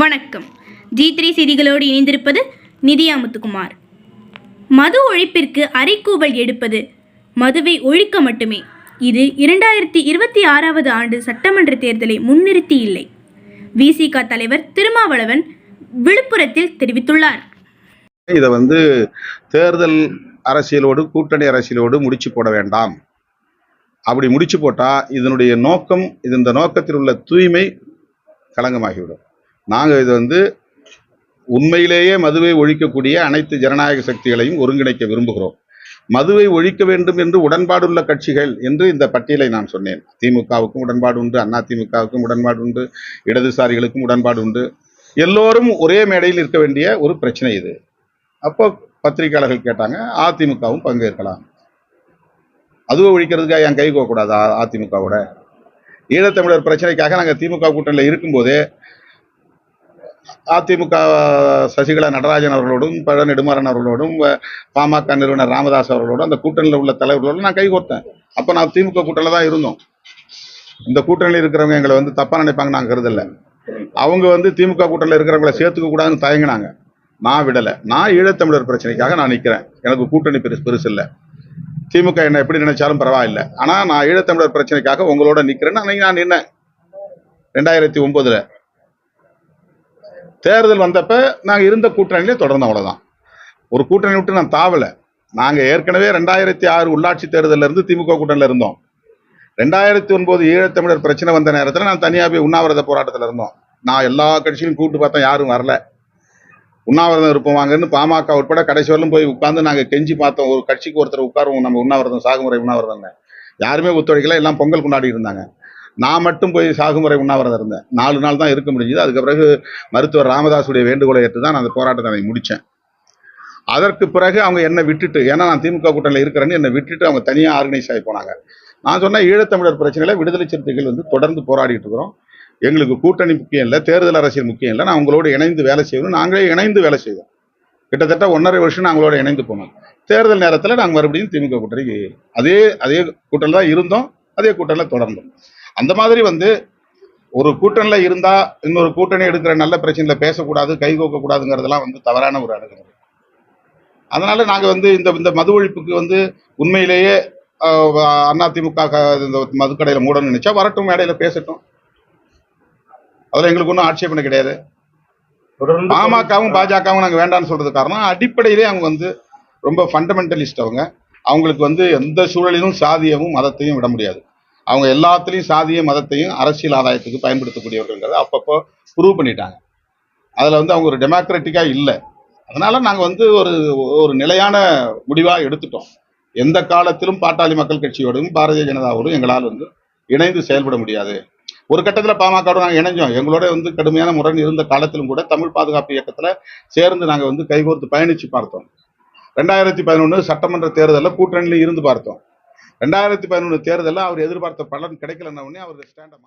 வணக்கம். G three செய்திகளோடு இணைந்திருப்பது நிதியா முத்துக்குமார் மது ஒழிப்பிற்கு அறைகூவல் எடுப்பது மதுவை ஒழிக்க மட்டுமே. இது இரண்டாயிரத்தி இருபத்தி ஆறாவது ஆண்டு சட்டமன்ற தேர்தலை முன்னிறுத்தி இல்லை விசிக தலைவர் திருமாவளவன் விழுப்புரத்தில் தெரிவித்துள்ளார். இதை வந்து தேர்தல் அரசியலோடு கூட்டணி அரசியலோடு முடிச்சு போட வேண்டாம். அப்படி முடிச்சு போட்டால் இதனுடைய நோக்கம் இது இந்த நோக்கத்தில் உள்ள தூய்மை களங்கமாகிவிடும் நாங்கள் இது வந்து உண்மையிலேயே மதுவை ஒழிக்கக்கூடிய அனைத்து ஜனநாயக சக்திகளையும் ஒருங்கிணைக்க விரும்புகிறோம். மதுவை ஒழிக்க வேண்டும் என்று உடன்பாடுள்ள கட்சிகள் என்று இந்த பட்டியலை நான் சொன்னேன். திமுகவுக்கும் உடன்பாடு உண்டு அண்ணா திமுகவுக்கும் உடன்பாடு உண்டு இடதுசாரிகளுக்கும் உடன்பாடு உண்டு. எல்லோரும் ஒரே மேடையில் இருக்க வேண்டிய ஒரு பிரச்சனை இது. அப்போ பத்திரிகையாளர்கள் கேட்டாங்க அதிமுகவும் பங்கேற்கலாம். அதுவும் ஒழிக்கிறதுக்காக என் கை கூடாதா அதிமுகவோட? ஈழத்தமிழர் பிரச்சனைக்காக நாங்கள் திமுக கூட்டணியில் இருக்கும்போதே அதிமுக சசிகலா நடராஜன் அவர்களோடும் பழ நெடுமாறன் அவர்களோடும் பாமக நிறுவனர் ராமதாஸ் அவர்களோடும் அந்த கூட்டணியில் உள்ள தலைவர்களோடும் நான் கைகோர்த்தேன் அப்போ நான் திமுக கூட்டணியில் தான் இருந்தோம். இந்த கூட்டணியில் இருக்கிறவங்க எங்களை வந்து தப்பா நினைப்பாங்க நான் கருதல. அவங்க வந்து திமுக கூட்டணியில் இருக்கிறவங்கள சேர்த்துக்க கூடாதுன்னு தயங்கினாங்க. நான் விடலை. நான் ஈழத்தமிழர் பிரச்சனைக்காக நான் நிற்கிறேன் எனக்கு கூட்டணி பெருசு பெருசு இல்லை. திமுக என்ன எப்படி நினைச்சாலும் பரவாயில்லை. ஆனால் நான் ஈழத்தமிழர் பிரச்சனைக்காக உங்களோட நிற்கிறேன்னு அன்னைக்கு நான் நின்னேன். ரெண்டாயிரத்தி ஒன்பதுல. தேர்தல் வந்தப்ப நாங்கள் இருந்த கூட்டணியிலே தொடர்ந்தோம் அவ்வளோதான் ஒரு கூட்டணி விட்டு நான் தாவலை. நாங்கள் ஏற்கனவே ரெண்டாயிரத்தி ஆறு உள்ளாட்சி தேர்தலில் இருந்து திமுக கூட்டணியில் இருந்தோம். ரெண்டாயிரத்தி ஒன்பது ஈழத்தமிழர் பிரச்சனை வந்த நேரத்தில் நான் தனியாக போய் உண்ணாவிரத போராட்டத்தில் இருந்தோம். நான் எல்லா கட்சியிலும் கூப்பிட்டு பார்த்தேன் யாரும் வரல. உண்ணாவிரதம் இருப்போம் வாங்கன்னு பாமக உட்பட கடைசி வரலும் போய் உட்காந்து நாங்கள் கெஞ்சி பார்த்தோம். ஒரு கட்சிக்கு ஒருத்தர் உட்காருவோம். நம்ம உண்ணாவிரதம் சாகுமுறை உண்ணாவிரதம் யாருமே ஒத்துழைக்கல. எல்லாம் பொங்கல் கொண்டாடி இருந்தாங்க. நான் மட்டும் போய் சாகுமுறை உண்ணாவிரதம் இருந்தேன். நாலு நாள் தான் இருக்க முடிஞ்சது. அதுக்கு பிறகு மருத்துவர் ராமதாஸுடைய வேண்டுகோளை ஏற்று தான் நான் அந்த போராட்டத்தை முடித்தேன் அதற்கு பிறகு அவங்க என்னை விட்டுட்டு ஏன்னா நான் திமுக கூட்டணியில் இருக்கிறேன்னு என்னை விட்டுட்டு அவங்க தனியாக ஆர்கனைஸ் ஆகி போனாங்க. நான் சொன்ன ஈழத்தமிழர் பிரச்சனையில் விடுதலை சிறுத்தைகள் வந்து தொடர்ந்து போராடிட்டு இருக்கிறோம். எங்களுக்கு கூட்டணி முக்கியம் இல்லை தேர்தல் அரசியல் முக்கியம் இல்லை. நான் உங்களோடு இணைந்து வேலை செய்யணும் நாங்களே இணைந்து வேலை செய்வோம். கிட்டத்தட்ட ஒன்றரை வருஷம் நாங்களோட இணைந்து போனோம். தேர்தல் நேரத்தில் நாங்கள் மறுபடியும் திமுக கூட்டணிக்கு அதே அதே கூட்டணியில் தான் இருந்தோம். அதே கூட்டணியில் தொடர்ந்தோம். அந்த மாதிரி வந்து ஒரு கூட்டணியில் இருந்தா இன்னொரு கூட்டணி எடுக்கிற நல்ல பிரச்சனையில் பேசக்கூடாது கை கூடாதுங்கிறதெல்லாம் வந்து தவறான ஒரு அணுகுமுறை. அதனால நாங்கள் வந்து இந்த இந்த மது ஒழிப்புக்கு வந்து உண்மையிலேயே அதிமுக இந்த மதுக்கடையில் மூடணும்னு நினைச்சா வரட்டும் மேடையில் பேசட்டும். அதில் எங்களுக்கு ஒன்றும் ஆட்சேபனை கிடையாது. பாமகவும் பாஜகவும் நாங்கள் வேண்டாம்னு சொல்றது காரணம். அடிப்படையிலே அவங்க வந்து ரொம்ப ஃபண்டமெண்டலிஸ்ட் அவங்க. அவங்களுக்கு வந்து எந்த சூழலிலும் சாதியமும் மதத்தையும் விட முடியாது. அவங்க எல்லாத்துலேயும் சாதிய மதத்தையும் அரசியல் ஆதாயத்துக்கு பயன்படுத்தக்கூடியவர்கள்ங்கிறத அப்பப்போ ப்ரூவ் பண்ணிட்டாங்க. அதில் வந்து அவங்க ஒரு டெமோக்ராட்டிக்காக இல்லை. அதனால் நாங்கள் வந்து ஒரு ஒரு நிலையான முடிவாக எடுத்துட்டோம். எந்த காலத்திலும் பாட்டாளி மக்கள் கட்சியோடும் பாரதிய ஜனதாவோடும் எங்களால் வந்து இணைந்து செயல்பட முடியாது. ஒரு கட்டத்தில் பாமகவோட நாங்கள் இணைஞ்சோம். எங்களோட வந்து கடுமையான முரண் இருந்த காலத்திலும் கூட தமிழ் பாதுகாப்பு இயக்கத்தில் சேர்ந்து நாங்கள் வந்து கைகோர்த்து பயணித்து பார்த்தோம். ரெண்டாயிரத்தி பதினொன்று சட்டமன்ற தேர்தலில் கூட்டணியில் இருந்து பார்த்தோம். ரெண்டாயிரத்தி பதினொன்று தேர்தலில் அவர் எதிர்பார்த்த பலன் கிடைக்கலன்ன உடனே அவர் ஸ்டாண்டை மாற்றி